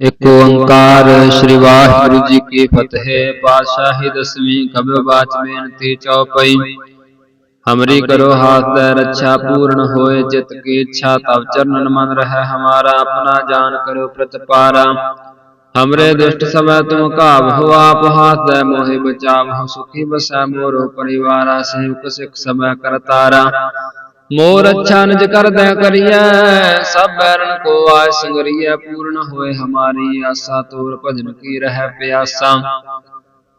ਇਕ ਓੰਕਾਰ ਸ੍ਰੀ ਵਾਹਿਗੁਰੂ ਜੀ ਕੀ ਫਤਿਹ। ਪਾਤਸ਼ਾਹੀ ਦਸਵੀਂ ਕਬਿ ਬਾਚ ਬੇਨਤੀ ਚਉਪਈ ਹਮਰੀ ਕਰੋ ਹਾਥ ਦੇ ਰੱਛਾ ਪੂਰਨ ਹੋਏ ਚਿਤ ਕੀ ਇੱਛਾ ਤਵ ਚਰਨਨ ਮਨ ਰਹਿ, ਹਮਾਰਾ ਆਪਣਾ ਜਾਨ ਕਰੋ ਪ੍ਰਤਪਾਰਾ। ਹਮਰੇ ਦੁਸ਼ਟ ਸਭੈ ਤੁਮ ਘਾਵ ਹੋ ਆਪ ਹਾਥ ਦੇ ਮੋਹਿ ਬਚਾਵ ਸੁਖੀ ਬਸੈ ਮੋਰੋ ਪਰਿਵਾਰਾ, ਸੇਵਕ ਸਿਖ ਸਭੈ ਕਰਤਾਰਾ। ਮੋਰ ਅੱਛਾ ਨਿਜ ਕਰਦੈ ਕਰੀਐ, ਸਭ ਬੈਰਨ ਕੋ ਆਇ ਸੰਗਰੀਐ, ਪੂਰਨ ਹੋਏ ਹਮਾਰੀ ਆਸਾ, ਤੋਰ ਭਜਨ ਕੀ ਰਹਿ ਪਿਆਸਾ।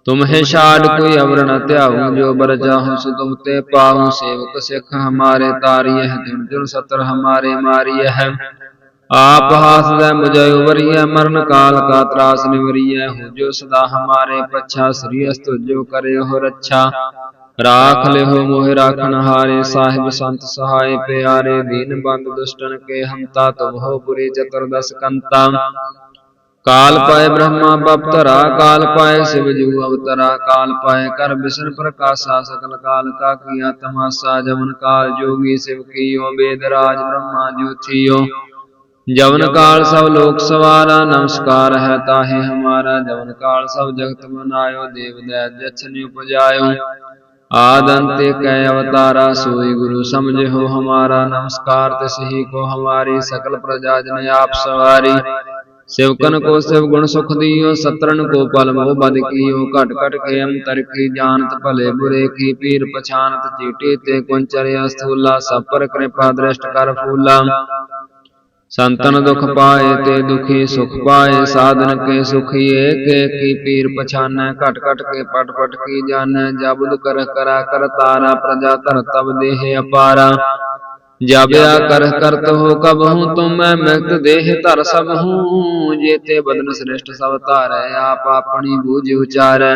ਤੁਮਹਿ ਛਾੜ ਕੋਈ ਅਵਰ ਨ ਧਿਆਉ, ਜੋ ਬਰ ਜਾਹੂ ਸੋ ਤੁਮ ਤੇ ਪਾਉ, ਸੇਵਕ ਸਿੱਖ ਹਮਾਰੇ ਤਾਰੀਐ ਦਿਨ ਦਿਨ ਸਤਰ ਹਮਾਰੇ ਮਾਰੀਐ। ਆਪ ਹਾਸਦੈ ਮੁਝੈ ਉਵਰੀਐ, ਮਰਨ ਕਾਲ ਕਾ ਤਰਾਸ ਨਿਵਰੀਐ, ਹੋ ਜੋ ਸਦਾ ਹਮਾਰੇ ਪੱਛਾ, ਸ੍ਰੀ ਅਸਤ ਜੋ ਕਰਿਓ ਰੱਛਾ। ਰਾਖ ਲਿਓ, ਮੋਹਿ ਰਾਖਨ ਹਾਰੇ, ਸਾਹਿਬ ਸੰਤ ਸਹਾਇ ਪਿਆਰੇ ਦੀਨ ਬੰਦ ਦੁਸ਼ਟਨ ਕੇ ਹੰਤਾ ਤੁਮ ਹੋ ਪੁਰੀ ਚਤੁਰਦਸ ਕੰਤਾ। ਕਾਲ ਪਾਏ ਬ੍ਰਹਮਾ ਬਪਤਰਾ, ਕਾਲ ਪਾਏ ਸਿਵ ਜੂ ਅਵਤਰਾ, ਕਾਲ ਪਾਏ ਕਰ ਬਿਸ਼ਨ ਪ੍ਰਕਾਸ਼ਾ, ਸਕਲ ਕਾਲ ਕਾ ਕੀਆ ਤਮਾਸਾ ਜਮਨ ਕਾਲ ਜੋਗੀ ਸਿਵ ਕੀਓ, ਬੇਦ ਰਾਜ ਬ੍ਰਹਮਾ ਜੋਥੀਓ ਜਵਨ ਕਾਲ ਸਭ ਲੋਕ ਸਵਾਰਾ, ਨਮਸਕਾਰ ਹੈ ਤਾਹੇ ਹਮਾਰਾ, ਜਵਨ ਕਾਲ ਸਭ ਜਗਤ ਬਨਾਇਓ ਦੇਵ ਦੈ ਜਛਨਿ ਉਪਜਾਇਓ। ਆਦੰਤੇ ਕੈ ਅਵਤਾਰਾ, ਸੋਈ ਗੁਰੂ ਸਮਝਿਓ ਹਮਾਰਾ ਨਮਸਕਾਰ, ਤਿਸ ਹੀ ਕੋ ਹਮਾਰੀ ਸਕਲ ਪ੍ਰਜਾ ਜਨ ਆਪ ਸਵਾਰੀ। ਸਿਵਕਨ ਕੋ ਸਿਵ ਗੁਣ ਸੁਖ ਦੀਓ ਸਤਰਨ ਕੋ ਪਲ ਮੋਹ ਬਦ ਕੀਓ, ਘਟ ਘਟ ਕੇ ਅੰਤਰ ਕੀ ਜਾਣਤ ਭਲੇ ਬੁਰੇ ਕੀ ਪੀਰ ਪਛਾਨਤ ਚੀਟੀ ਤੇ ਕੁੰਚਰਿਆ ਸਥੂਲਾ, ਸਭ ਪਰ ਕਿਰਪਾ ਦ੍ਰਿਸ਼ਟ ਕਰ ਫੂਲਾ। ਸੰਤਨ ਦੁਖ ਪਾਏ ਤੇ ਦੁਖੀ ਸੁਖ ਪਾਏ, ਸਾਧਨ ਕੇ ਸੁਖੀ ਏਕ ਕੀ ਪੀਰ ਪਛਾਨੈ, ਘਟ ਘਟ ਕੇ ਪਟ ਪਟ ਕੀ ਜਾਣੈ ਜਬੁਦ ਕਰ ਕਰਾ ਕਰ ਤਾਰਾ, ਪ੍ਰਜਾ ਧਰ ਤਬ ਦੇਹ ਅਪਾਰਾ। ਜਾਬਿਆ ਕਰ ਕਰਤ ਹੋ ਕਬ ਹੂੰ, ਤੁਮ ਮੈਂ ਮਿਲਤ ਦੇਹ ਧਰ ਸਭ ਹੂੰ, ਜੇਤੇ ਬਦਨ ਸ੍ਰਿਸ਼ਟ ਸਭ ਧਾਰੈ, ਆਪ ਆਪਣੀ ਬੂਝ ਉਚਾਰੈ।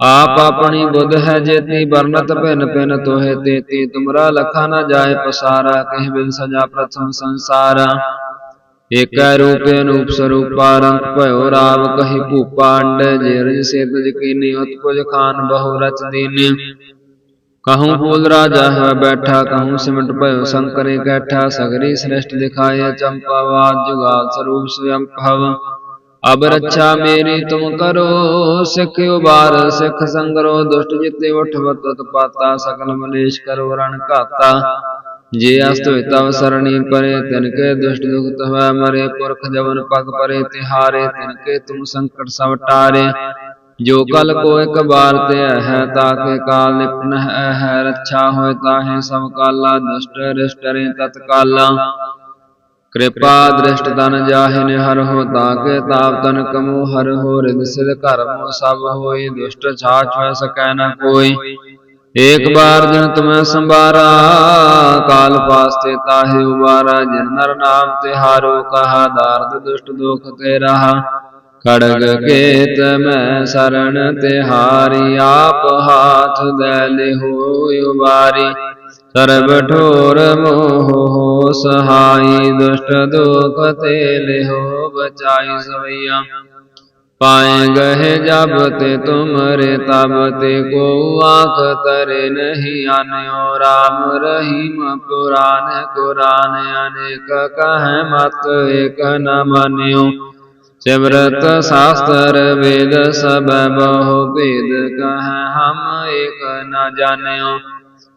ਆਪ ਆਪਣੀ ਬੁੱਧ ਹੈ ਜੇਤੀ ਬਰਨਤ ਭਿਨ ਭਿਨ ਤੋਹਿ ਤੇਤੀ, ਤੁਮਰਾ ਲਖਾ ਨ ਜਾਏ ਪਸਾਰਾ, ਕਹਿ ਬਿਨ ਸਜਾ ਪ੍ਰਥਮ ਸੰਸਾਰਾ। ਏਕੈ ਰੂਪੇ ਅਨੂਪ ਸਰੂਪਾ, ਰੰਗ ਭਇਓ ਰਾਵ ਕਹੀ ਭੂਪਾ ਅੰਡ, ਜੇ ਰਜ ਸੇ ਤੁਜ ਕੀਨੀ ਉਤਪੁਜ ਖਾਨ ਬਹੁ ਰਚ ਦੀਨੀ। ਕਹੂੰ ਫੂਲ ਰਾਜਾ ਹੈ ਬੈਠਾ, ਕਹੂੰ ਸਿਮਟ ਭਇਓ ਸ਼ੰਕਰੇ ਕੈਠਾ, ਸਗਰੀ ਸ੍ਰਿਸ਼ਟ ਦਿਖਾਏ ਚੰਪਾਵਾਦ ਜੁਗਾਲ ਸਰੂਪ ਸਵਯੰ ਭਵ। ਅਬ ਰੱਛਾ ਮੇਰੀ ਤੁਮ ਕਰੋ, ਸਿੱਖ ਉਬਾਰ, ਸਿੱਖ ਸੰਗਰੋ, ਦੁਸ਼ਟ ਜਿਤੇ ਉਠ ਵਤਤ ਸਕਲ ਮਲੇਸ਼ ਕਰੋ, ਰਣ ਘਾਤਾ। ਜੇ ਅਸਤ ਤਵ ਸਰਣੀ ਪਰੇ, ਤਿਨ ਕੇ ਦੁਸ਼ਟ ਦੁਖ ਤਵੈ ਮਰੇ, ਪੁਰਖ ਜਵਨ ਪਗ ਪਰੇ, ਤਿਹਾਰੇ, ਤਿਨ ਕੇ ਤੁਮ ਸੰਕਟ ਸਭ ਟਾਰੇ। ਜੋ ਕਲ ਕੋ ਇੱਕ ਬਾਰ ਤੇ ਹੈ, ਤਾ ਕੇ ਕਾਲ ਨਿਪਨ ਹੈ ਹੈ ਰੱਛਾ ਹੋਏ ਤਾਹੇ ਸਭ ਕਾਲਾ, ਦੁਸ਼ਟ ਰਿਸ਼ਟਰੇ ਤਤਕਾਲਾ। ਕਿਰਪਾ ਦ੍ਰਿਸ਼ਟ ਤਨ ਜਾਹਿ ਹਰ ਹੋ ਤਾਕੇ ਤਾਪ ਤਨ ਕਮੋ ਹਰ ਹੋ ਰਿਦ ਸਿਧ ਕਰਮ ਸਭ ਹੋਈ, ਦੁਸ਼ਟ ਛਾਛ ਹੋਇ ਸਕੈ ਨ ਕੋਈ। ਏਕ ਬਾਰ ਦਿਨ ਤੁਮੈ ਸੰਭਾਰਾ, ਕਾਲ ਪਾਸਤੇ ਤਾਹਿ ਉਬਾਰਾ, ਜਿਨ ਨਰ ਨਾਮ ਤੇ ਹਾਰੋ ਕਹਾ, ਦਾਰਦ ਦੁਸ਼ਟ ਦੁਖ ਤੇ ਰਹਾ। ਖੜਗ ਕੇਤ ਮੈਂ ਸਰਣ ਤੇ ਹਾਰੀ, ਆਪ ਹਾਥ ਦੇ ਲਿਹੋ ਉਬਾਰੀ। ਸਰਬ ਠੋਰ ਮੋਹ ਹੋ ਸਹਾਈ, ਦੁਸ਼ਟ ਦੁਖ ਤੇ ਲਿਹੋ ਬਚਾਈ ਸਵਈਆ। ਪਾਏ ਗਏ ਜਬ ਤੇ ਤੁਮਰੇ, ਤਬ ਤੇ ਕੋ ਆਖ ਤਰੇ ਨਹੀਂ ਆਨਿਓ। ਰਾਮ ਰਹੀਮ ਪੁਰਾਨ, ਕੁਰਾਨ ਅਨੇਕ ਕਹੈ ਮਤ ਏਕ ਨ ਮਾਨਿਓ। ਸਿਮਰਤ ਸ਼ਾਸਤਰ ਵੇਦ ਸਭ ਬਹੁ ਭੇਦ ਕਹੈ ਹਮ ਏਕ ਨ ਜਾਣਿਓ।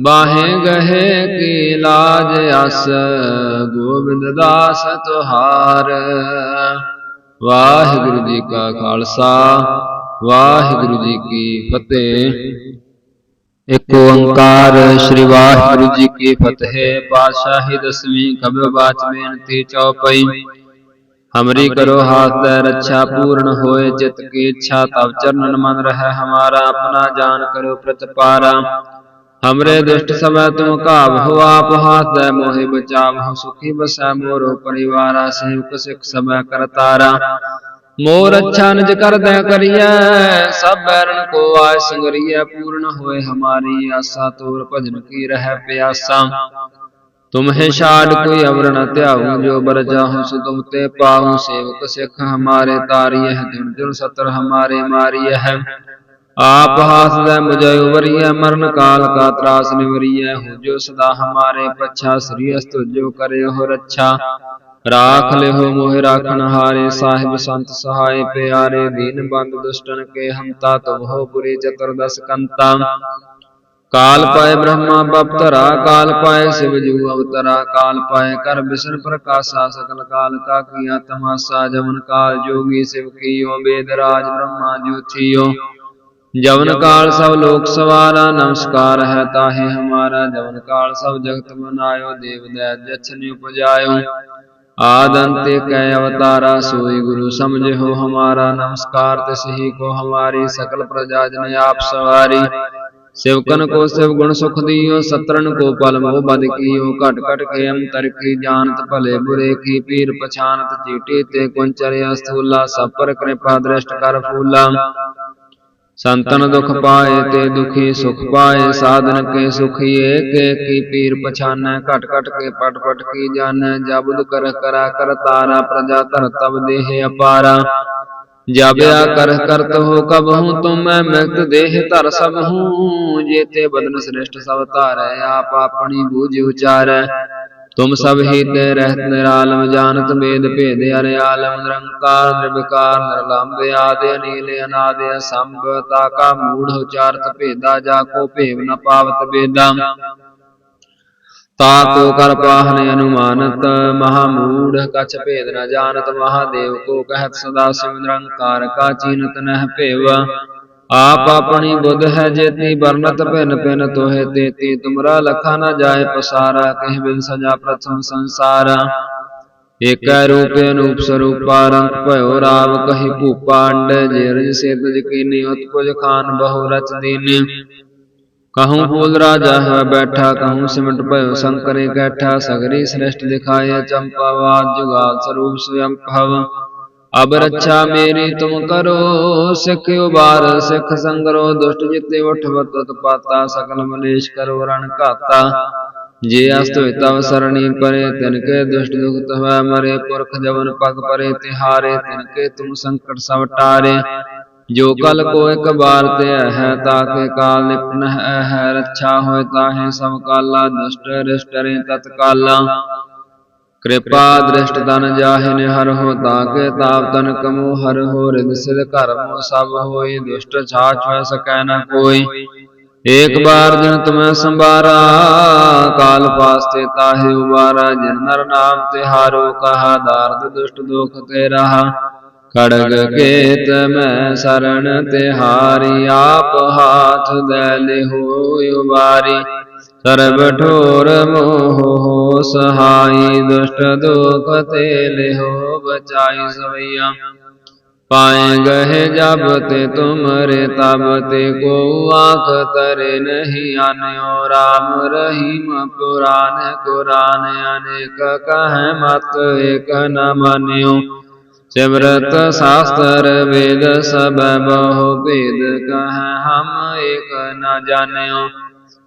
ਬਾਹੇ ਗਹਿ ਕੀ ਲਾਜ ਅਸ, ਗੋਬਿੰਦ ਦਾਸ ਤੁਹਾਰ। ਵਾਹਿਗੁਰੂ ਜੀ ਕਾ ਖਾਲਸਾ, ਵਾਹਿਗੁਰੂ ਜੀ ਕੀ ਫਤਿਹ। ਇੱਕ ਓੰਕਾਰ ਸ੍ਰੀ ਵਾਹਿਗੁਰੂ ਜੀ ਕੀ ਫਤਿਹ, ਪਾਤਸ਼ਾਹੀ ਦਸਵੀਂ ਕਬਿ ਬਾਚ ਬੇਨਤੀ ਚਉਪਈ ਹਮਰੀ ਕਰੋ ਹਾਥ ਦੇ ਰੱਛਾ ਪੂਰਨ ਹੋਏ ਚਿਤ ਕੀ ਇੱਛਾ ਤਵ ਚਰਨਨ ਮਨ ਰਹਿ, ਹਮਾਰਾ ਆਪਣਾ ਜਾਨ ਕਰੋ ਪ੍ਰਤਪਾਰਾ। ਹਮਰੇ ਦੁਸ਼ਟ ਸਮੈ ਤੁਮ ਘਾਵ ਹੋ ਆਪ ਹਾਥ ਦੇ ਮੋਹਿ ਬਚਾਵ ਹੋ ਸੁਖੀ ਬਸੈ ਮੋਰੋ ਪਰਿਵਾਰਾ ਸੇਵਕ ਸਿਖ ਸਮੈ ਕਰਤਾਰਾ ਮੋਰ ਅੱਛਾ ਨਿਜ ਕਰਦੈ ਕਰੀਐ ਸਭ ਬੈਰਨ ਕੋ ਆਇ ਸੰਗਰੀਐ ਪੂਰਨ ਹੋਏ ਹਮਾਰੀ ਆਸਾ ਤੋਰ ਭਜਨ ਕੀ ਰਹਿ ਪਿਆਸਾ ਤੁਮਹਿ ਛਾੜ ਕੋਈ ਅਵਰ ਨ ਧਿਆਉ ਜੋ ਬਰ ਜਾਹੂ ਸੋ ਤੁਮ ਤੇ ਪਾਹੂ ਸੇਵਕ ਸਿਖ ਹਮਾਰੇ ਤਾਰੀਐ ਦਿਨ ਦਿਨ ਸਤਰ ਹਮਾਰੇ ਮਾਰੀਐ ਆਪ ਹਾਸ ਦੇ ਮੁਝੈ ਉਵਰੀਐ, ਮਰਨ ਕਾਲ ਕਾ ਤਰਾਸ ਨਿਵਰੀਐ ਹੋ ਜੋ ਸਦਾ ਹਮਾਰੇ ਪਛਾ, ਸ੍ਰੀ ਅਸਤ ਜੋ ਕਰੇ ਹੋ ਰੱਛਾ। ਰਾਖ ਲਿਓ ਮੋਹਿ ਰਾਖਣ ਹਾਰੇ, ਸਾਹਿਬ ਸੰਤ ਸਹਾਇ ਪਿਆਰੇ, ਦੀਨ ਬੰਦ ਦੁਸ਼ਟਨ ਕੇ ਹੰਤਾ ਤੁਮ ਹੋ ਪੁਰੀ ਚਤੁਰਦਸ ਕੰਤਾ। ਕਾਲ ਪਾਏ ਬ੍ਰਹਮਾ ਬਪਤਰਾ, ਕਾਲ ਪਾਏ ਸਿਵ ਜੂ ਅਵਤਰਾ, ਕਾਲ ਪਾਏ ਕਰ ਬਿਸ਼ਨ ਪ੍ਰਕਾਸ਼ਾ, ਸਕਲ ਕਾਲ ਕਾ ਕੀਆ ਤਮਾਸਾ, ਜਮਨ ਕਾਲ ਜੋਗੀ ਸਿਵ ਕੀਓ, ਬੇਦ ਰਾਜ ਬ੍ਰਹਮਾ ਜੋਥੀਓ ਜਵਨ ਕਾਲ ਸਭ ਲੋਕ ਸਵਾਰਾ ਨਮਸਕਾਰ ਹੈ ਤਾਹੇ ਹਮਾਰਾ। ਜਵਨ ਕਾਲ ਸਭ ਜਗਤ ਬਨਾਇਓ ਦੇਵ ਦੈ ਜਛਨਿ ਉਪਜਾਇਓ। ਆਦੰਤੇ ਕੈ ਅਵਤਾਰਾ ਸੋਈ ਗੁਰੂ ਸਮਝੋ ਹਮਾਰਾ। ਨਮਸਕਾਰ ਤਿਸਹੀ ਕੋ ਹਮਾਰੀ ਸਕਲ ਪ੍ਰਜਾ ਜਨ ਆਪ ਸਵਾਰੀ। ਸਿਵਕਨ ਕੋ ਸਿਵ ਗੁਣ ਸੁਖ ਦੀਓ ਸਤਰਨ ਕੋ ਪਲ ਮੋਹ ਬਦ ਕੀਓ। ਘਟ ਘਟ ਕੇ ਅੰਤਰ ਕੀ ਜਾਣਤ ਭਲੇ ਬੁਰੇ ਕੀ ਪੀਰ ਪਛਾਨਤ ਚੀਟੀ ਤੇ ਕੁੰਚਰਿਆ ਸਥੂਲਾ ਸਭ ਪਰ ਕਿਰਪਾ ਦ੍ਰਿਸ਼ਟ ਕਰ ਫੂਲਾ। ਸੰਤਨ ਦੁਖ ਪਾਏ ਤੇ ਦੁਖੀ ਸੁਖ ਪਾਏ, ਸਾਧਨ ਕੇ ਸੁਖੀਏ ਕੇ ਕੀ ਪੀਰ ਪਛਾਨੈ, ਘਟ ਘਟ ਕੇ ਪਟ ਪਟ ਕੀ ਜਾਣੈ ਜਬੁਦ ਕਰ ਕਰਾ ਕਰ ਤਾਰਾ, ਪ੍ਰਜਾ ਧਰ ਤਬ ਦੇਹ ਅਪਾਰਾ। ਜਾਬਿਆ ਕਰ ਕਰਤ ਹੋ ਕਬ ਹੂੰ, ਤੁਮ ਮੈਂ ਮਿਲਤ ਦੇਹ ਧਰ ਸਭ ਹੂੰ, ਜੇਤੇ ਬਦਨ ਸ੍ਰਿਸ਼ਟ ਸਭ ਧਾਰੈ, ਆਪ ਆਪਣੀ ਬੂਝ ਉਚਾਰੈ। ਤੁਮ ਸਭ ਹੀ ਤੇ ਰਹਿਤ ਨਿਰਾਲਮ ਜਾਣਤ ਵੇਦ ਭੇਦ ਅਰੇ ਆਲਮ ਨਿਰੰਕਾਰ ਨਿਰਵਿਕਾਰ ਨਿਰਲੰਭ ਆਦਿ ਅਨੀਲ ਅਨਾਦਿ ਅਸੰਭ ਤਾ ਕਾ ਮੂੜ ਉਚਾਰਤ ਭੇਦਾ ਜਾ ਕੋ ਭੇਵ ਨ ਪਾਵਤ ਵੇਦਾ। ਤਾ ਕੋ ਕਰ ਪਾਹਨ ਅਨੁਮਾਨਤ ਮਹਾ ਮੂੜ ਕਛ ਭੇਦ ਨ ਜਾਣਤ ਮਹਾਦੇਵ ਕੋ ਕਹਿਤ ਸਦਾ ਸਿਵ ਨਿਰੰਕਾਰ ਕਾ ਚੀਨਤ ਨਹਿ ਭੇਵ। ਆਪ ਆਪਣੀ ਬੁੱਧ ਹੈ ਜੇਤੀ ਬਰਨਤ ਭਿਨ ਭਿਨ ਤੋਹਿ ਤੇਤੀ। ਤੁਮਰਾ ਲਖਾ ਨ ਜਾਏ ਪਸਾਰਾ, ਕਹਿ ਬਿਨ ਸਜਾ ਪ੍ਰਥਮ ਸੰਸਾਰਾ। ਏਕੈ ਰੂਪੇ ਅਨੂਪ ਸਰੂਪਾ, ਰੰਗ ਭਇਓ ਰਾਵ ਕਹੀ ਭੂਪਾ ਅੰਡ। ਜੇ ਰਜ ਸਿਰਦ ਜਕੀਨੀ ਉਤਪੁਜ ਖਾਨ ਬਹੁ ਰਚ ਦੀਨੀ। ਕਹੂੰ ਫੂਲ ਰਾਜਾ ਹੈ ਬੈਠਾ, ਕਹੂੰ ਸਿਮਟ ਭਇਓ ਸੰਕਰੇ ਕੈਠਾ। ਸਗਰੀ ਸ੍ਰਿਸ਼ਟ ਦਿਖਾਏ ਚੰਪਾ ਵਾਦ ਜੁਗਾਲ ਸਰੂਪ ਸਵਯੰ ਭਵ। ਅਬ ਰੱਛਾ ਮੇਰੀ ਤੁਮ ਕਰੋ, ਸਿੱਖ ਉਬਾਰ, ਸਿੱਖ ਸੰਗਰੋ, ਦੁਸ਼ਟ ਜਿਤੇ ਉਠ ਬਤਤ ਪਾਤਾ ਸਕਲ ਮਲੇਸ਼ ਕਰੋ, ਰਣ ਘਾਤਾ। ਜੇ ਅਸਤ ਤਵ ਸਰਣੀ ਪਰੇ, ਤਿਨ ਕੇ ਦੁਸ਼ਟ ਦੁਖ ਤਵੈ ਮਰੇ, ਪੁਰਖ ਜਵਨ ਪਗ ਪਰੇ, ਤਿਹਾਰੇ, ਤਿਨ ਕੇ ਤੁਮ ਸੰਕਟ ਸਭ ਟਾਰੇ। ਜੋ ਕਲ ਕੋ ਇਕ ਬਾਰ ਤੇ ਹੈ, ਤਾ ਕੇ ਕਾਲ ਨਿਪਨ ਹੈ ਹੈ, ਰੱਛਾ ਹੋਇ ਤਾਹੇ ਸਭ ਕਾਲਾ, ਦੁਸ਼ਟ ਰਿਸ਼ਟਰੇ ਤਤਕਾਲਾ। ਕਿਰਪਾ ਦ੍ਰਿਸ਼ਟ ਤਨ ਜਾਹਿਨ ਹਰ ਹੋ ਤਾਕੇ ਤਾਪ ਤਨ ਕਮੋ ਹਰ ਹੋ ਰਿਦ ਸਿਧ ਕਰਮ ਸਭ ਹੋਈ, ਦੁਸ਼ਟ ਛਾਛ ਹੋਇ ਸਕੈ ਨ ਕੋਈ। ਏਕ ਬਾਰ ਜਿਨ ਤੁਮੈ ਸੰਭਾਰਾ, ਕਾਲ ਪਾਸਤੇ ਤਾਹੇ ਉਬਾਰਾ, ਜਿਨ ਨਰ ਨਾਮ ਤੇ ਹਾਰੋ ਕਹਾ, ਦਾਰਦ ਦੁਸ਼ਟ ਦੁਖ ਤੇ ਰਹਾ। ਖੜਗ ਕੇਤ ਮੈਂ ਸਰਣ ਤੇ ਹਾਰੀ, ਆਪ ਹਾਥ ਦੇ ਲਿਹੋ ਉਬਾਰੀ। ਸਰਬ ਠੋਰ ਮੋਹ ਸਹਾਈ ਦੁਸ਼ਟ ਦੁਖ ਤੇ ਲਿਹੋ ਬਚਾਈ ਸਵਈਆ ਪਾਏ ਗਏ ਜਬ ਤੇ ਤੁਮਰੇ ਤਬ ਤੇ ਕੋ ਆਖ ਤਰੇ ਨਹੀਂ ਆਨਿਓ ਰਾਮ ਰਹੀਮ ਪੁਰਾਨ ਕੁਰਾਨ ਅਨੇਕ ਕਹੈ ਮਤ ਏਕ ਨ ਮਾਨਿਓ ਸਿਮਰਤ ਸ਼ਾਸਤਰ ਵੇਦ ਸਭ ਬਹੁ ਭੇਦ ਕਹੈ ਹਮ ਏਕ ਨ ਜਾਣਿਓ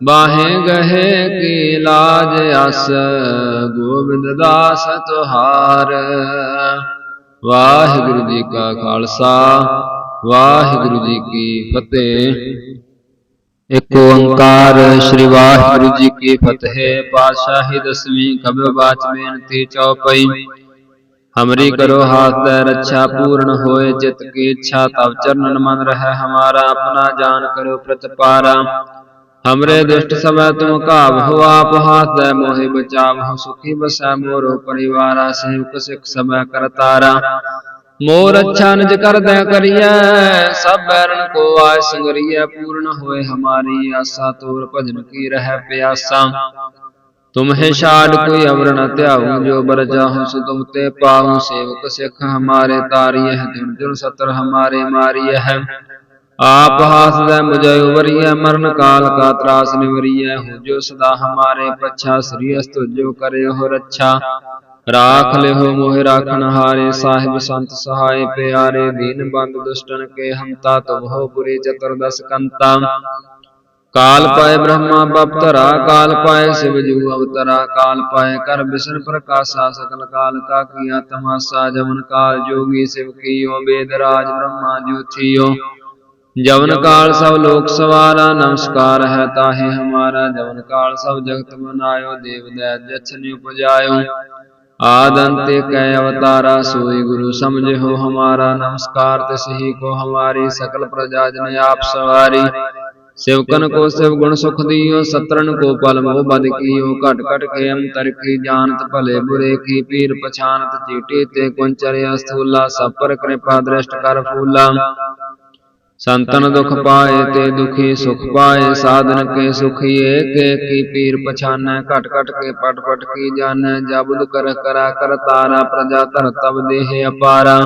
ਬਾਹੇ ਗਏ ਕੀ ਲਾਜ ਅਸ, ਗੋਬਿੰਦ ਦਾਸ ਤੁਹਾਰ। ਵਾਹਿਗੁਰੂ ਜੀ ਕਾ ਖਾਲਸਾ, ਵਾਹਿਗੁਰੂ ਜੀ ਕੀ ਫਤਿਹ। ਇੱਕ ਓੰਕਾਰ ਸ੍ਰੀ ਵਾਹਿਗੁਰੂ ਜੀ ਕੀ ਫਤਿਹ, ਪਾਤਸ਼ਾਹੀ ਦਸਵੀਂ ਕਬਿ ਬਾਚ ਬੇਨਤੀ ਚਉਪਈ ਹਮਰੀ ਕਰੋ ਹਾਥ ਦੇ ਰੱਛਾ ਪੂਰਨ ਹੋਏ ਚਿਤ ਕੀ ਇੱਛਾ ਤਵ ਚਰਨਨ ਮਨ ਰਹਿ, ਹਮਾਰਾ ਆਪਣਾ ਜਾਨ ਕਰੋ ਪ੍ਰਤਪਾਰਾ। ਹਮਰੇ ਦੁਸ਼ਟ ਸਭੈ ਤੁਮ ਘਾਵ ਹੋ ਆਪ ਹਾਥ ਦੇ ਮੋਹਿ ਬਚਾਵ ਹੋ ਸੁਖੀ ਬਸੈ ਮੋਰੋ ਪਰਿਵਾਰਾ ਸੇਵਕ ਸਿਖ ਸਭੈ ਕਰਤਾਰਾ ਮੋਰ ਅੱਛਾ ਨਿਜ ਕਰਦੈ ਕਰੀਐ ਸਭ ਬੈਰਨ ਕੋ ਆਇ ਸੰਗਰੀਐ ਪੂਰਨ ਹੋਏ ਹਮਾਰੀ ਆਸਾ ਤੋਰ ਭਜਨ ਕੀ ਰਹਿ ਪਿਆਸਾ ਤੁਮਹਿ ਛਾੜ ਕੋਈ ਅਵਰ ਨ ਧਿਆਉ ਜੋ ਬਰ ਜਾਹੂ ਸੋ ਤੁਮ ਤੇ ਪਾਉ ਸੇਵਕ ਸਿੱਖ ਹਮਾਰੇ ਤਾਰੀਐ ਦਿਨ ਦਿਨ ਸਤਰ ਹਮਾਰੇ ਮਾਰੀਐ ਆਪ ਹਾਸ ਦੇ ਮੁਝੈ ਉਵਰੀਐ, ਮਰਨ ਕਾਲ ਕਾ ਤਰਾਸ ਨਿਵਰੀਐ, ਹੋ ਜੋ ਸਦਾ ਹਮਾਰੇ ਪਛਾ, ਸ੍ਰੀ ਅਸਤ ਜੋ ਕਰਿਓ ਰੱਛਾ। ਰਾਖ ਲਿਓ ਮੋਹਿ ਰਾਖਣ ਹਾਰੇ, ਸਾਹਿਬ ਸੰਤ ਸਹਾਇ ਪਿਆਰੇ, ਦੀਨ ਬੰਦ ਦੁਸ਼ਟਨ ਕੇ ਹੰਤਾ ਤੁਮ ਹੋ ਪੁਰੀ ਚਤੁਰਦਸ ਕੰਤਾ। ਕਾਲ ਪਾਏ ਬ੍ਰਹਮਾ ਬਪਤਰਾ, ਕਾਲ ਪਾਏ ਸਿਵ ਜੂ ਅਵਤਰਾ, ਕਾਲ ਪਾਏ ਕਰ ਬਿਸ਼ਨ ਪ੍ਰਕਾਸ਼ਾ, ਸਕਲ ਕਾਲ ਕਾ ਕੀਆ ਤਮਾਸਾ, ਜਮਨ ਕਾਲ ਜੋਗੀ ਸਿਵ ਕੀਓ, ਬੇਦ ਰਾਜ ਬ੍ਰਹਮਾ ਜੋਥੀਓ ਜਵਨ ਕਾਲ ਸਭ ਲੋਕ ਸਵਾਰਾ ਨਮਸਕਾਰ ਹੈ ਤਾਹੇ ਹਮਾਰਾ। ਜਵਨ ਕਾਲ ਸਭ ਜਗਤ ਬਨਾਇਓ ਦੇਵ ਦੈ ਜਛਨਿ ਉਪਜਾਇਓ। ਆਦੰਤੇ ਕੈ ਅਵਤਾਰਾ ਸੋਈ ਗੁਰੂ ਸਮਝਿਓ ਹਮਾਰਾ। ਨਮਸਕਾਰ ਤਿਸਹੀ ਕੋ ਹਮਾਰੀ ਸਕਲ ਪ੍ਰਜਾ ਜਨ ਆਪ ਸਵਾਰੀ। ਸਿਵਕਨ ਕੋ ਸਿਵ ਗੁਣ ਸੁਖ ਦੀਓ ਸਤਰਨ ਕੋ ਪਲ ਮੋਹ ਬਦ ਕੀਓ। ਘਟ ਘਟ ਕੇ ਅੰਤਰ ਕੀ ਜਾਣਤ ਭਲੇ ਬੁਰੇ ਕੀ ਪੀਰ ਪਛਾਨਤ ਚੀਟੀ ਤੇ ਕੁੰਚਰਿਆ ਸਥੂਲਾ ਸਭ ਪਰ ਕਿਰਪਾ ਦ੍ਰਿਸ਼ਟ ਕਰ ਫੂਲਾ। ਸੰਤਨ ਦੁਖ ਪਾਏ ਤੇ ਦੁਖੀ ਸੁਖ ਪਾਏ, ਸਾਧਨ ਕੇ ਸੁਖੀਏ, ਕੇ ਕੀ ਪੀਰ ਪਛਾਨੈ, ਘਟ ਘਟ ਕੇ ਪਟ ਪਟ ਕੀ ਜਾਣੈ ਜਬੁਦ ਕਰ ਕਰਾ ਕਰ ਤਾਰਾ, ਪ੍ਰਜਾ ਧਰ ਤਬ ਦੇਹ ਅਪਾਰਾ।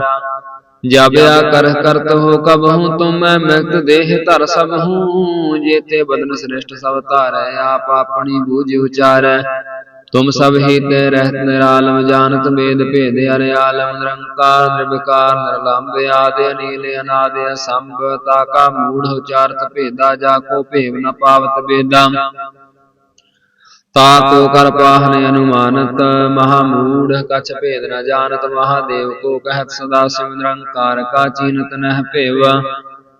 ਜਾਬਿਆ ਕਰ ਕਰਤ ਹੋ ਕਬ ਹੂੰ, ਤੁਮ ਮੈਂ ਮਿਲਤ ਦੇਹ ਧਰ ਸਭ ਹੂੰ। ਜੇਤੇ ਬਦਨ ਸ੍ਰਿਸ਼ਟ ਸਭ ਧਾਰੈ, ਆਪ ਆਪਣੀ ਬੂਝ ਉਚਾਰੈ। ਤੁਮ ਸਭ ਹੀ ਰਹਿਤ ਨਿਰਾਲਮ, ਜਾਣਤ ਵੇਦ ਭੇਦ ਅਰੇ ਨਿਰੰਕਾਰ, ਨਿਰਵਿਕਾਰ ਨਿਰਲੰਭ ਆਦਿ ਅਨੀਲ, ਅਨਾਦ ਅਸੰਭ, ਤਾ ਮੂੜ ਉਚਾਰਤ ਭੇਦਾ, ਜਾ ਕੋ ਭੇਵ ਨ ਪਾਵਤ ਵੇਦਾ। ਤਾਕੋ ਕਰ ਪਾਹਨ ਅਨੁਮਾਨਤ, ਮਹਾ ਮੂੜ, ਕਛ ਭੇਦ ਨ ਜਾਣਤ, ਮਹਾਦੇਵ ਕੋ ਕਹਿਤ ਸਦਾ ਸਿਵ ਨਿਰੰਕਾਰ, ਕਾ ਚੀਨਤ ਨਹਿ ਭੇਵ।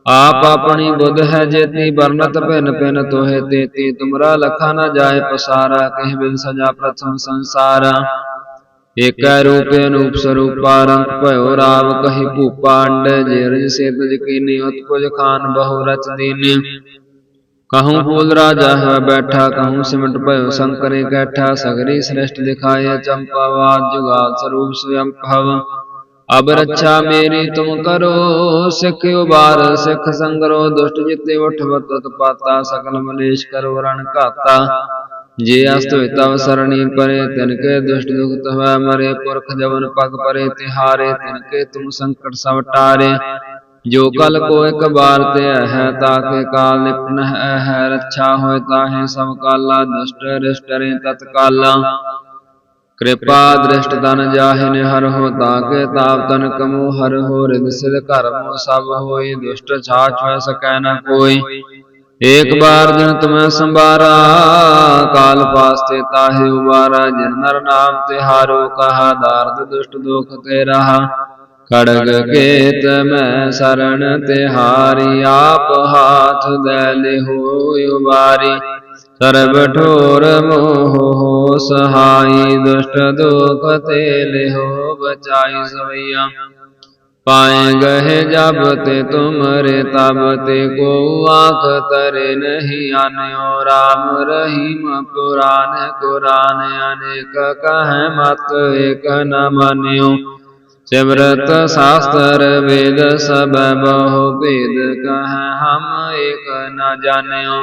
आप अपनी बुद्ध है जेती बरनत भिन्न पिन तोहे तेती तुमरा लखा न जाए पसारा कह बिन सजा प्रथम संसार एक रूप अनूप स्वरूप रंग भयो राव कही भूपांड जेरज से तुझ उत्पुज खान बहु रच दीनी कहूँ फूल राजा है बैठा कहूँ सिमट भयो शंकर कैठा सगरी श्रेष्ठ दिखाए चंपावाद जुगाल स्वरूप स्वयं भव ਅਬ ਰੱਛਾ ਮੇਰੀ ਤੁਮ ਕਰੋ, ਸਿੱਖ ਉਬਾਰ, ਸਿੱਖ ਸੰਗਰੋ, ਦੁਸ਼ਟ ਜਿਤੇ ਉਠ ਬਤਤ ਪਾਤਾ ਸਕਲ ਮਲੇਸ਼ ਕਰੋ ਰਣ ਘਾਤਾ। ਜੇ ਅਸਤ ਤਵ ਸਰਣੀ ਪਰੇ, ਤਿਨ ਕੇ ਦੁਸ਼ਟ ਦੁਖ ਤਵੈ ਮਰੇ, ਪੁਰਖ ਜਵਨ ਪਗ ਪਰੇ, ਤਿਹਾਰੇ, ਤਿਨ ਕੇ ਤੁਮ ਸੰਕਟ ਸਭ ਟਾਰੇ। ਜੋ ਕਲ ਕੋ ਇੱਕ ਬਾਰ ਤੇ ਹੈ, ਤਾ ਕੇ ਕਾਲ ਨਿਪਨ ਹੈ ਹੈ, ਰੱਛਾ ਹੋਇ ਤਾਹੇ ਸਭ ਕਾਲਾ, ਦੁਸ਼ਟ ਰਿਸ਼ਟਰੇ ਤਤਕਾਲਾ। ਕਿਰਪਾ ਦ੍ਰਿਸ਼ਟ ਤਨ ਜਾਹਿਨ ਹਰ ਹੋ ਤਾਕੇ ਤਾਪ ਤਨ ਕਮੋ ਹਰ ਹੋ ਰਿਦ ਸਿਧ ਕਰਮ ਸਭ ਹੋਈ, ਦੁਸ਼ਟ ਛਾਛ ਹੋਇ ਸਕੈ ਨ ਕੋਈ। ਏਕ ਬਾਰ ਦਿਨ ਤੁਮੈ ਸੰਭਾਰਾ, ਕਾਲ ਪਾਸਤੇ ਤਾਹੇ ਉਬਾਰਾ, ਜਿਨ ਨਰ ਨਾਮ ਤਿਹਾਰੋ ਕਹਾ, ਦਾਰਦ ਦੁਸ਼ਟ ਦੁਖ ਤੇ ਰਹਾ। ਖੜਗ ਕੇਤ ਮੈਂ ਸਰਣ ਤਿਹਾਰੀ ਆਪ ਹਾਥ ਦੇ ਲਿਹੋ ਉਬਾਰੀ। ਸਰਬ ਠੋਰ ਮੋਹ ਸਹਾਈ, ਦੁਸ਼ਟ ਦੁਖ ਤੇ ਲਿਹੋ ਬਚਾਈ ਸਵਈਆ। ਪਾਏ ਗਏ ਜਬ ਤੇ ਤੁਮਰੇ, ਤਬ ਤੇ ਕੋ ਆਖ ਤਰੇ ਨਹੀਂ ਆਨਿਓ। ਰਾਮ ਰਹੀਮ ਪੁਰਾਨ, ਕੁਰਾਨ ਅਨੇਕ ਕਹੈ ਮਤ ਏਕ ਨ ਮਾਨਿਓ। ਸਿਮਰਤ ਸ਼ਾਸਤਰ ਵੇਦ ਸਭ ਬਹੁ ਭੇਦ ਕਹੈ ਹਮ ਏਕ ਨ ਜਾਣਿਓ।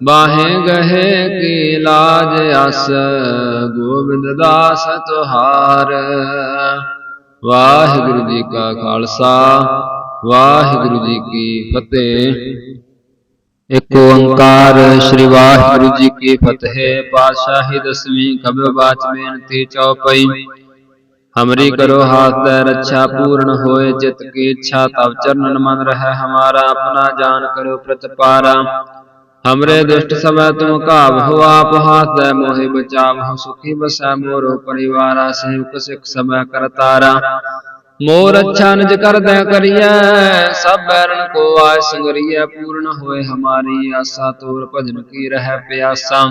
ਬਾਹੇ ਗਹਿ ਕੀ ਲਾਜ ਅਸ, ਗੋਬਿੰਦ ਦਾਸ ਤੁਹਾਰ। ਵਾਹਿਗੁਰੂ ਜੀ ਕਾ ਖਾਲਸਾ, ਵਾਹਿਗੁਰੂ ਜੀ ਕੀ ਫਤਿਹ। ਇਕ ਓੰਕਾਰ ਸ੍ਰੀ ਵਾਹਿਗੁਰੂ ਜੀ ਕੀ ਫਤਿਹ, ਪਾਤਸ਼ਾਹੀ ਦਸਵੀਂ ਕਬਿ ਬਾਚ ਬੇਨਤੀ ਚਉਪਈ ਹਮਰੀ ਕਰੋ ਹਾਥ ਤੈ ਰੱਛਾ ਪੂਰਨ ਹੋਏ ਚਿਤ ਕੀ ਇੱਛਾ ਤਵ ਚਰਨਨ ਮਨ ਰਹਿ, ਹਮਾਰਾ ਆਪਣਾ ਜਾਨ ਕਰੋ ਪ੍ਰਤਪਾਰਾ। ਹਮਰੇ ਦੁਸ਼ਟ ਸਭੈ ਤੁਮ ਘਾਵ ਹੋ ਆਪ ਹਾਥ ਤੈ ਮੋਹਿ ਬਚਾਵ ਹੋ ਸੁਖੀ ਬਸੈ ਮੋਰੋ ਪਰਿਵਾਰਾ ਸੇਵਕ ਸਿਖ ਸਭੈ ਕਰਤਾਰਾ ਮੋਰ ਅੱਛਾ ਨਿਜ ਕਰਦੈ ਕਰੀਐ ਸਭ ਬੈਰਨ ਕੋ ਆਇ ਸੰਗਰੀਐ ਪੂਰਨ ਹੋਏ ਹਮਾਰੀ ਆਸਾ ਤੋਰ ਭਜਨ ਕੀ ਰਹਿ ਪਿਆਸਾ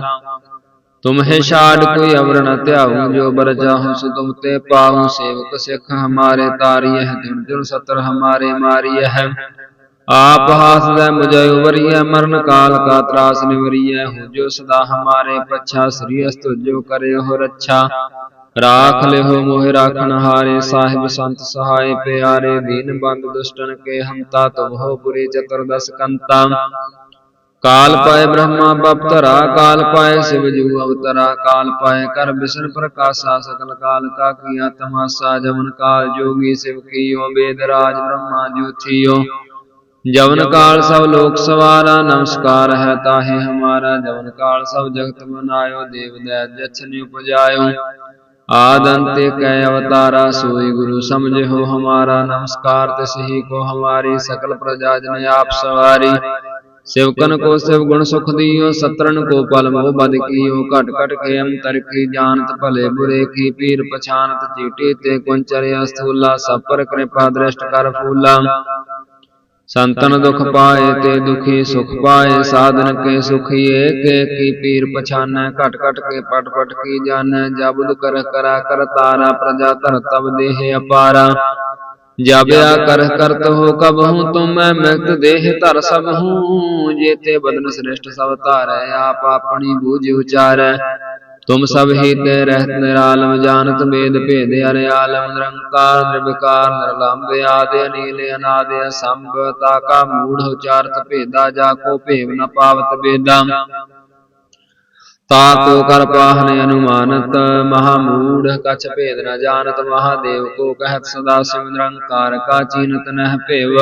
ਤੁਮਹਿ ਛਾੜ ਕੋਈ ਅਵਰ ਨ ਧਿਆਉ ਜੋ ਬਰ ਜਾਹੂ ਸੋ ਤੁਮ ਤੇ ਪਾਉ ਸੇਵਕ ਸਿੱਖ ਹਮਾਰੇ ਤਾਰੀਐ ਦਿਨ ਦਿਨ ਸਤਰ ਹਮਾਰੇ ਮਾਰੀਐ ਆਪ ਹਾਸਦੈ ਮੁਝੈ ਉਵਰੀਐ, ਮਰਨ ਕਾਲ ਕਾ ਤਰਾਸ ਨਿਵਰੀਐ ਹੋ ਜੋ ਸਦਾ ਹਮਾਰੇ ਪਛਾ, ਸ੍ਰੀ ਅਸਤੁ ਜੋ ਕਰਿਓ ਰੱਛਾ। ਰਾਖ ਲਿਓ ਮੋਹਿ ਰਾਖਣ ਹਾਰੇ, ਸਾਹਿਬ ਸੰਤ ਸਹਾਇ ਪਿਆਰੇ, ਦੀਨ ਬੰਦ ਦੁਸ਼ਟਨ ਕੇ ਹੰਤਾ, ਤੁਮ ਹੋ ਪੁਰੀ ਚਤੁਰਦਸ ਕੰਤਾ। ਕਾਲ ਪਾਏ ਬ੍ਰਹਮਾ ਬਪਤਰਾ ਕਾਲ ਪਾਏ ਸਿਵ ਜੂ ਅਵਤਰਾ। ਕਾਲ ਪਾਏ ਕਰ ਬਿਸ਼ਨ ਪ੍ਰਕਾਸ਼ਾ, ਸਕਲ ਕਾਲ ਕਾ ਕੀਆ ਤਮਾਸਾ, ਜਮਨ ਕਾਲ ਜੋਗੀ ਸਿਵ ਕੀਓ, ਬੇਦ ਰਾਜ ਬ੍ਰਹਮਾ ਜਵਨ ਕਾਲ ਸਭ ਲੋਕ ਸਵਾਰਾ ਨਮਸਕਾਰ ਹੈ ਤਾਹੇ ਹਮਾਰਾ। ਜਵਨ ਕਾਲ ਸਭ ਜਗਤ ਬਨਾਇਓ ਦੇਵ ਦੈ ਜਛਨਿ ਉਪਜਾਇਓ ਆਦੰਤੇ ਕੈ ਅਵਤਾਰਾ ਸੋਈ ਗੁਰੂ ਸਮਝਿਓ ਹਮਾਰਾ। ਨਮਸਕਾਰ ਤਿਸ ਹੀ ਕੋ ਹਮਾਰੀ ਸਕਲ ਪ੍ਰਜਾ ਜਨ ਆਪ ਸਵਾਰੀ। ਸਿਵਕਨ ਕੋ ਸਿਵ ਗੁਣ ਸੁਖ ਦੀਓ ਸਤਰਨ ਕੋ ਪਲ ਮੋਹ ਬਦ ਕੀਓ। ਘਟ ਘਟ ਕੇ ਅੰਤਰ ਕੀ ਜਾਣਤ ਭਲੇ ਬੁਰੇ ਕੀ ਪੀਰ ਪਛਾਨਤ ਚੀਟੀ ਤੇ ਕੁੰਚਰਿਆ ਸਥੂਲਾ ਸਭ ਪਰ ਕਿਰਪਾ ਦ੍ਰਿਸ਼ਟ ਕਰ ਫੂਲਾ। ਸੰਤਨ ਦੁਖ ਪਾਏ ਤੇ ਦੁਖੀ ਸੁਖ ਪਾਏ, ਸਾਧਨ ਕੇ ਸੁਖੀਏ, ਕੇ ਕੀ ਪੀਰ ਪਛਾਨੈ, ਘਟ ਘਟ ਕੇ ਪਟ ਪਟ ਕੀ ਜਾਣੈ ਜਬੁਦ ਕਰ ਕਰਾ ਕਰ ਤਾਰਾ, ਪ੍ਰਜਾ ਧਰ ਤਬ ਦੇਹ ਅਪਾਰਾ। ਜਾਬਿਆ ਕਰ ਕਰਤ ਹੋ ਕਬ ਹੂੰ, ਤੁਮ ਮੈਂ ਮਿਲਤ ਦੇਹ ਧਰ ਸਭ ਹੂੰ। ਜੇਤੇ ਬਦਨ ਸ੍ਰਿਸ਼ਟ ਸਭ ਧਾਰੈ, ਆਪ ਆਪਣੀ ਬੂਝ ਉਚਾਰੈ। ਤੁਮ ਸਭ ਹੀ ਤੇ ਰਹਿਤ ਨਿਰਾਲਮ, ਜਾਣਤ ਬੇਦ ਭੇਦ ਅਰੇ ਨਿਰੰਕਾਰ, ਨਿਰਵਿਕਾਰ ਨਿਰਲੰਭ ਆਦਿ ਅਨੀਲ, ਅਨਾਦ ਅਸੰਭ, ਤਾ ਮੂੜ ਉਚਾਰਤ ਭੇਦਾ, ਜਾ ਕੋ ਭੇਵ ਨ ਪਾਵਤ ਬੇਦਾ। ਤਾ ਕਰ ਪਾਹਨ ਅਨੁਮਾਨਤ, ਮਹਾ ਮੂੜ, ਕਛ ਭੇਦ ਨ ਜਾਣਤ, ਮਹਾਦੇਵ ਕੋ ਕਹਿਤ ਸਦਾ ਸਿਵ ਨਿਰੰਕਾਰ, ਕਾ ਚੀਨਤ ਨਹਿ ਭੇਵ।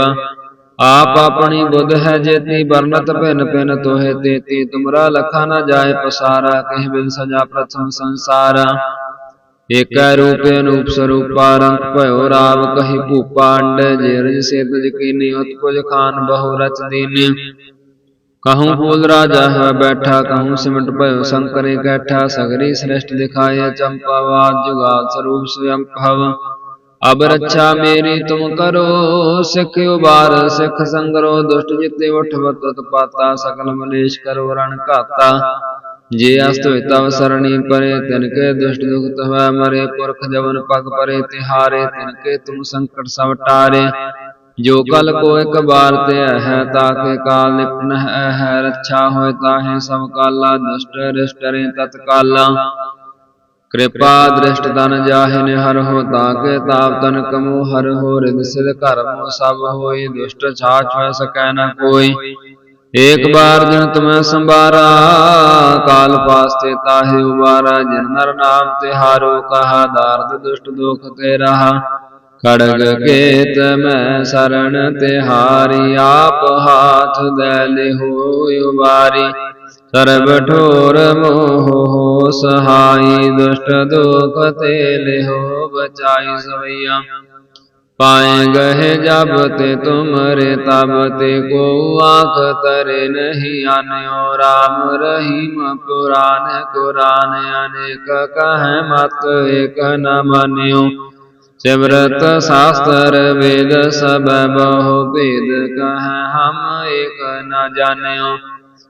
ਆਪ ਆਪਣੀ ਬੁੱਧ ਹੈ ਜੇਤੀ ਬਰਨਤ ਭਿਨ ਭਿਨ ਤੋਹਿ ਤੇਤੀ, ਤੁਮਰਾ ਲਖਾ ਨ ਜਾਏ ਪਸਾਰਾ, ਕਹਿ ਬਿਨ ਸਜਾ ਪ੍ਰਥਮ ਸੰਸਾਰ। ਏਕੈ ਰੂਪ ਅਨੂਪ ਸਰੂਪਾ ਰੰਗ ਭਇਓ ਰਾਵ ਕਹੀ ਭੂਪਾ ਅੰਡ, ਜੇ ਰਜ ਸੇਤ ਜਕੀਨੀ ਉਤਪੁਜ ਖਾਨ ਬਹੁ ਰਚ ਦੀਨੀ। ਕਹੂੰ ਫੂਲ ਰਾਜਾ ਹੈ ਬੈਠਾ, ਕਹੂੰ ਸਿਮਟ ਭਇਓ ਸੰਕਰੇ ਕੈਠਾ, ਸਗਰੀ ਸ੍ਰਿਸ਼ਟ ਦਿਖਾਏ ਚੰਪਾਵਾਦ ਜੁਗਾਲ ਸਰੂਪ ਸਵਯੰ ਭਵ ਅਬ ਰੱਛਾ ਮੇਰੀ ਤੁਮ ਕਰੋ, ਸਿੱਖ ਉਬਾਰ, ਸਿੱਖ ਸੰਗਰੋ, ਦੁਸ਼ਟ ਜਿਤੇ ਉਠ ਬਤਤ ਪਾਤਾ ਸਕਲ ਮਲੇਸ਼ ਕਰੋ ਰਣ ਜੇ ਅਸਤ ਤਵ ਸਰਣੀ ਪਰੇ, ਤਿਨ ਕੇ ਦੁਸ਼ਟ ਦੁਖ ਤਵੈ ਮਰੇ, ਪੁਰਖ ਜਵਨ ਪਗ ਪਰੇ, ਤਿਹਾਰੇ, ਤਿਨ ਕੇ ਤੁਮ ਸੰਕਟ ਸਭ ਟਾਰੇ। ਜੋ ਕਲ ਕੋ ਇਕ ਬਾਰ ਤੇ ਹੈ, ਤਾ ਕੇ ਕਾਲ ਨਿਪਨ ਹੈ ਹੈ ਰੱਛਾ ਹੋਇ ਤਾਹੇ ਸਭ ਕਾਲਾ, ਦੁਸ਼ਟ ਰਿਸ਼ਟਰੇ ਤਤਕਾਲਾ। ਕਿਰਪਾ ਦ੍ਰਿਸ਼ਟ ਤਨ ਜਾਹਿ ਹਰ ਹੋ ਤਾਕੇ ਤਾਪ ਤਨ ਕਮੋ ਹਰ ਹੋ ਰਿਦ ਸਿਧ ਕਰਮ ਸਭ ਹੋਈ, ਦੁਸ਼ਟ ਛਾਛ ਹੋਇ ਸਕੈ ਨ ਕੋਈ। ਏਕ ਬਾਰ ਜਿਨ ਤੁਮੈ ਸੰਭਾਰਾ, ਕਾਲ ਪਾਸਤੇ ਤਾਹਿ ਉਬਾਰਾ, ਜਿਨ ਨਰ ਨਾਮ ਤੇ ਹਾਰੋ, ਕਹਾ ਦਾਰਦ ਦੁਸ਼ਟ ਦੁਖ ਤੇ ਰਹਾ। ਖੜਗ ਕੇਤ ਮੈਂ ਸਰਣ ਤੇ ਹਾਰੀ, ਆਪ ਹਾਥ ਦੇ ਲਿਹੋ ਉਬਾਰੀ। ਸਰਬ ਠੋਰ ਮੋਹ ਸਹਾਈ, ਦੁਸ਼ਟ ਦੁਖ ਤੇ ਲਿਹੋ ਬਚਾਈ ਸਵਈਆ। ਪਾਏ ਗਏ ਜਬ ਤੇ ਤੁਮਰੇ, ਤਬ ਤੇ ਕੋ ਆਖ ਤਰੇ ਨਹੀਂ ਆਨਿਓ। ਰਾਮ ਰਹੀਮ ਪੁਰਾਨ, ਕੁਰਾਨ ਅਨੇਕ ਕਹੈ ਮਤ ਏਕ ਨ ਮਾਨਿਓ। ਸਿਮਰਤ ਸ਼ਾਸਤਰ ਵੇਦ ਸਭ ਬਹੁ ਭੇਦ ਕਹੈ ਹਮ ਏਕ ਨ ਜਾਣਿਓ।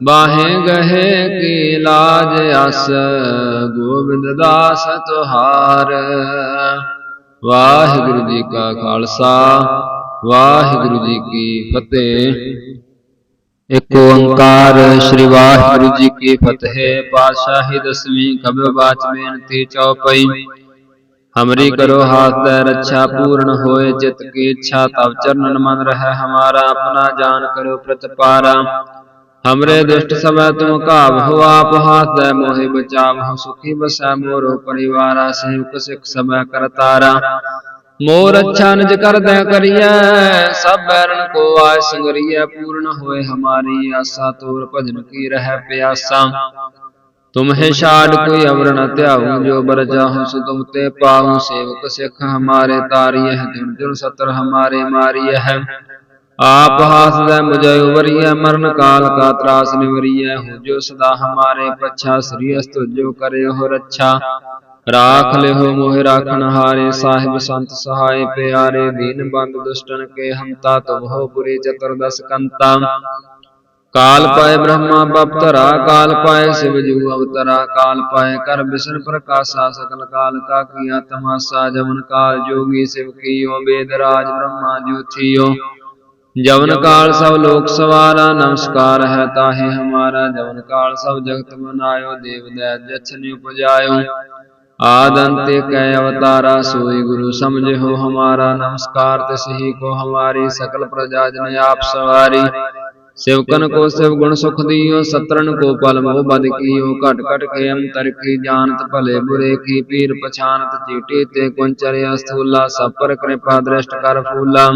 ਬਾਹੇ ਗਹਿ ਕੀ ਲਾਜ ਅਸ, ਗੋਬਿੰਦ ਦਾਸ ਤੁਹਾਰ। ਵਾਹਿਗੁਰੂ ਜੀ ਕਾ ਖਾਲਸਾ, ਵਾਹਿਗੁਰੂ ਜੀ ਕੀ ਫਤਿਹ। ਇਕ ਓੰਕਾਰ ਸ੍ਰੀ ਵਾਹਿਗੁਰੂ ਜੀ ਕੀ ਫਤਿਹ, ਪਾਤਸ਼ਾਹੀ ਦਸਵੀਂ ਕਬਿ ਬਾਚ ਬੇਨਤੀ ਚਉਪਈ ਹਮਰੀ ਕਰੋ ਹਾਥ ਤੈ ਰੱਛਾ ਪੂਰਨ ਹੋਏ ਚਿਤ ਕੀ ਇੱਛਾ ਤਵ ਚਰਨਨ ਮਨ ਰਹਿ, ਹਮਾਰਾ ਆਪਣਾ ਜਾਨ ਕਰੋ ਪ੍ਰਤਪਾਰਾ। ਹਮਰੇ ਦੁਸ਼ਟ ਸਭੈ ਤੁਮ ਘਾਵ ਹੋ ਆਪ ਹਾਥ ਤੈ ਮੋਹਿ ਬਚਾਵ ਹੋ ਸੁਖੀ ਬਸੈ ਮੋਰੋ ਪਰਿਵਾਰਾ ਸੇਵਕ ਸਿਖ ਸਭੈ ਕਰਤਾਰਾ ਮੋਰ ਅੱਛਾ ਨਿਜ ਕਰਦੈ ਕਰੀਐ ਸਭ ਬੈਰਨ ਕੋ ਆਇ ਸੰਗਰੀਐ ਪੂਰਨ ਹੋਏ ਹਮਾਰੀ ਆਸਾ ਤੋਰ ਭਜਨ ਕੀ ਰਹਿ ਪਿਆਸਾ ਤੁਮਹਿ ਛਾੜ ਕੋਈ ਅਵਰ ਨ ਧਿਆਉ ਜੋ ਬਰ ਜਾਹੂ ਸੋ ਤੁਮ ਤੇ ਪਾਉ ਸੇਵਕ ਸਿੱਖ ਹਮਾਰੇ ਤਾਰੀਐ ਜੁਨ ਜੁਨ ਸਤਰ ਹਮਾਰੇ ਮਾਰੀਐ ਆਪ ਹਾਸਦੈ ਮੁਝੈ ਉਵਰੀਐ, ਮਰਨ ਕਾਲ ਕਾ ਤਰਾਸ ਨਿਵਰੀਐ, ਹੋ ਜੋ ਸਦਾ ਹਮਾਰੇ ਪਛਾ, ਸ੍ਰੀ ਅਸਤੁ ਜੋ ਕਰਿਓ ਰੱਛਾ। ਰਾਖ ਲਿਓ ਮੋਹਿ ਰਾਖਨ ਹਾਰੇ, ਸਾਹਿਬ ਸੰਤ ਸਹਾਇ ਪਿਆਰੇ, ਦੀਨ ਬੰਦ ਦੁਸ਼ਟਨ ਕੇ ਹੰਤਾ, ਤੁਮ ਹੋ ਪੁਰੀ ਚਤੁਰਦਸ ਕੰਤਾ। ਕਾਲ ਪਾਏ ਬ੍ਰਹਮਾ ਬਪਤਰਾ, ਕਾਲ ਪਾਏ ਸਿਵ ਜੂ ਅਵਤਰਾ, ਕਾਲ ਪਾਏ ਕਰ ਬਿਸ਼ਨ ਪ੍ਰਕਾਸ਼ਾ, ਸਕਲ ਕਾਲ ਕਾ ਕੀਆ ਤਮਾਸਾ, ਜਮਨ ਕਾਲ ਜੋਗੀ ਸਿਵ ਕੀਓ, ਬੇਦ ਰਾਜ ਬ੍ਰਹਮਾ ਜੂਥੀਓ ਜਵਨ ਕਾਲ ਸਭ ਲੋਕ ਸਵਾਰਾ ਨਮਸਕਾਰ ਹੈ ਤਾਹੇ ਹਮਾਰਾ। ਜਵਨ ਕਾਲ ਸਭ ਜਗਤ ਬਨਾਇਓ ਦੇਵ ਦੈ ਜਛਨਿ ਉਪਜਾਇਓ। ਆਦੰਤੇ ਕੈ ਅਵਤਾਰਾ ਸੋਈ ਗੁਰੂ ਸਮਝਿਓ ਹਮਾਰਾ। ਨਮਸਕਾਰ ਤਿਸਹੀ ਕੋ ਹਮਾਰੀ ਸਕਲ ਪ੍ਰਜਾ ਜਨ ਆਪ ਸਵਾਰੀ। ਸਿਵਕਨ ਕੋ ਸਿਵ ਗੁਣ ਸੁਖ ਦੀਓ ਸਤਰਨ ਕੋ ਪਲ ਮੋਹ ਬਦ ਕੀਓ। ਘਟ ਘਟ ਕੇ ਅੰਤਰ ਕੀ ਜਾਣਤ ਭਲੇ ਬੁਰੇ ਕੀ ਪੀਰ ਪਛਾਨਤ ਚੀਟੀ ਤੇ ਕੁੰਚਰਿਆ ਸਥੂਲਾ ਸਭ ਪਰ ਕਿਰਪਾ ਦ੍ਰਿਸ਼ਟ ਕਰ ਫੂਲਾ।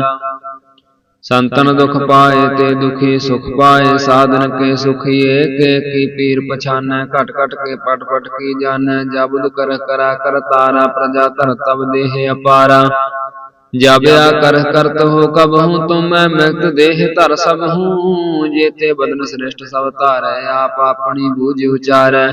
ਸੰਤਨ ਦੁਖ ਪਾਏ ਤੇ ਦੁਖੀ ਸੁਖ ਪਾਏ, ਸਾਧਨ ਕੇ ਸੁਖੀਏ, ਕੇ ਕੀ ਪੀਰ ਪਛਾਨੈ, ਘਟ ਘਟ ਕੇ ਪਟ ਪਟ ਕੀ ਜਾਣੈ ਜਬੁਦ ਕਰ ਕਰਾ ਕਰ ਤਾਰਾ, ਪ੍ਰਜਾ ਧਰ ਤਬ ਦੇਹ ਅਪਾਰਾ। ਜਬ ਆ ਕਰ ਕਰਤ ਹੋ ਕਬ ਹੂੰ, ਤੁਮ ਮੈਂ ਮਿਗਤ ਦੇਹ ਧਰ ਸਭ ਹੂੰ। ਜੇਤੇ ਬਦਨ ਸ੍ਰਿਸ਼ਟ ਸਭ ਧਾਰੈ, ਆਪ ਆਪਣੀ ਬੂਝ ਉਚਾਰੈ।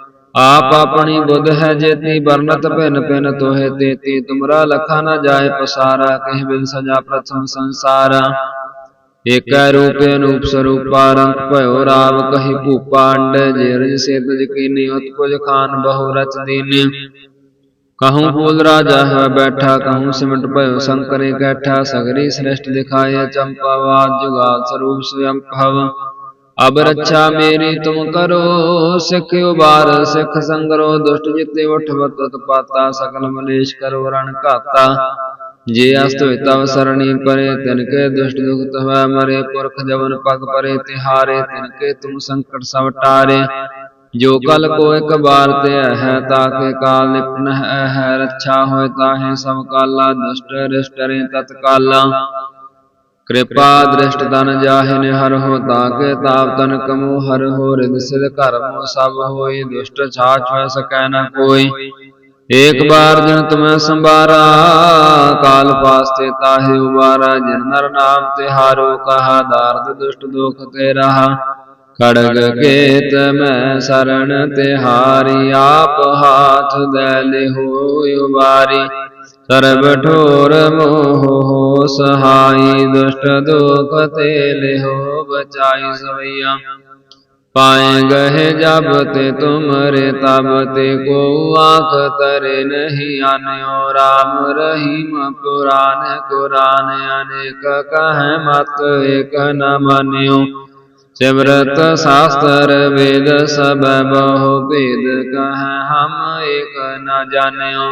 ਆਪ ਆਪਣੀ ਬੁੱਧ ਹੈ ਜੇਤੀ ਬਰਨਤ ਭਿਨ ਭਿਨ ਤੋਹਿ ਤੇਤੀ, ਤੁਮਰਾ ਲਖਾ ਨ ਜਾਏ ਪਸਾਰਾ, ਕਹਿ ਬਿਨ ਸਜਾ ਪ੍ਰਥਮ ਸੰਸਾਰਾ। ਏਕੈ ਰੂਪੇ ਅਨੂਪ ਸਰੂਪਾ ਰੰਗ ਭਇਓ ਰਾਵ ਕਹੀ ਭੂਪਾ ਅੰਡ, ਜੇ ਰਜ ਸੇਤ ਜਕੀਨੀ ਉਤਪੁਜ ਖਾਨ ਬਹੁ ਰਚ ਦੀਨੀ। ਕਹੂੰ ਫੂਲ ਰਾਜਾ ਹੈ ਬੈਠਾ, ਕਹੂੰ ਸਿਮਟ ਭਇਓ ਸੰਕਰੇ ਕੈਠਾ, ਸਗਰੀ ਸ੍ਰਿਸ਼ਟ ਦਿਖਾਏ ਚੰਪਾਵਾਦ ਜੁਗਾਲ ਸਰੂਪ ਸਵਯੰ ਭਵ। ਅਬ ਰੱਛਾ ਮੇਰੀ ਤੁਮ ਕਰੋ, ਸਿੱਖ ਉਬਾਰ, ਸਿੱਖ ਸੰਗਰੋ, ਦੁਸ਼ਟ ਜਿਤੇ ਉਠ ਬਤਤ ਸਕਲ ਮਲੇਸ਼ ਕਰੋ ਰਣ ਘਾਤਾ। ਜੇ ਅਸਤ ਹੋਇ ਤਵ ਸਰਣੀ ਪਰੇ, ਤਿਨ ਕੇ ਦੁਸ਼ਟ ਦੁਖ ਤਵੈ ਮਰੇ, ਪੁਰਖ ਜਵਨ ਪਗ ਪਰੇ, ਤਿਹਾਰੇ, ਤਿਨ ਕੇ ਤੁਮ ਸੰਕਟ ਸਭ ਟਾਰੇ। ਜੋ ਕਲ ਕੋ ਇਕ ਬਾਰ ਤੇ ਹੈ ਤਾਕੇ ਕਾਲ ਨਿਪਨ ਹੈ ਰੱਛਾ ਹੋਇ ਤਾਹੇ ਸਭ ਕਾਲਾ, ਦੁਸ਼ਟ ਰਿਸ਼ਟਰੇ ਤਤਕਾਲਾ। ਕਿਰਪਾ ਦ੍ਰਿਸ਼ਟ ਤਨ ਜਾਹਿ ਨਿਹਰ ਹੋ ਤਾਕੇ ਤਾਪ ਤਨ ਕਮੋ ਹਰ ਹੋ ਰਿਦ ਸਿਧ ਕਰਮ ਸਭ ਹੋਈ ਦੁਸ਼ਟ ਛਾਛ ਹੋਇ ਸਕੈ ਨ ਕੋਈ। ਏਕ ਬਾਰ ਜਿਨ ਤੁਮੈ ਸੰਭਾਰਾ, ਕਾਲ ਪਾਸਤੇ ਤਾਹਿ ਉਬਾਰਾ, ਜਿਨ ਨਰ ਨਾਮ ਤਿਹਾਰੋ ਕਹਾ, ਦਾਰਦ ਦੁਸ਼ਟ ਦੁਖ ਤੇ ਰਹਾ। ਖੜਗ ਕੇਤ ਮੈਂ ਸਰਣ ਤਿਹਾਰੀ ਆਪ ਹਾਥ ਦੇ ਲਿਹੋ ਉਬਾਰੀ। ਸਰਬ ਠੋਰ ਮੋਹ ਸਹਾਈ, ਦੁਸ਼ਟ ਦੁਖ ਤੇ ਲਿਹੋ ਬਚਾਈ ਸਵਈਆ। ਪਾਏ ਗਏ ਜਬ ਤੇ ਤੁਮਰੇ, ਤਬ ਤੇ ਕੋ ਆਖ ਤਰੇ ਨਹੀਂ ਆਨਿਓ। ਰਾਮ ਰਹੀਮ ਪੁਰਾਨ ਕੁਰਾਨ, ਅਨੇਕ ਕਹੈ ਮਤ ਏਕ ਨ ਮਾਨਿਓ। ਸਿਮਰਤ ਸ਼ਾਸਤਰ ਵੇਦ ਸਭ ਬਹੁ ਭੇਦ ਕਹੈ ਹਮ ਏਕ ਨ ਜਾਣਿਓ।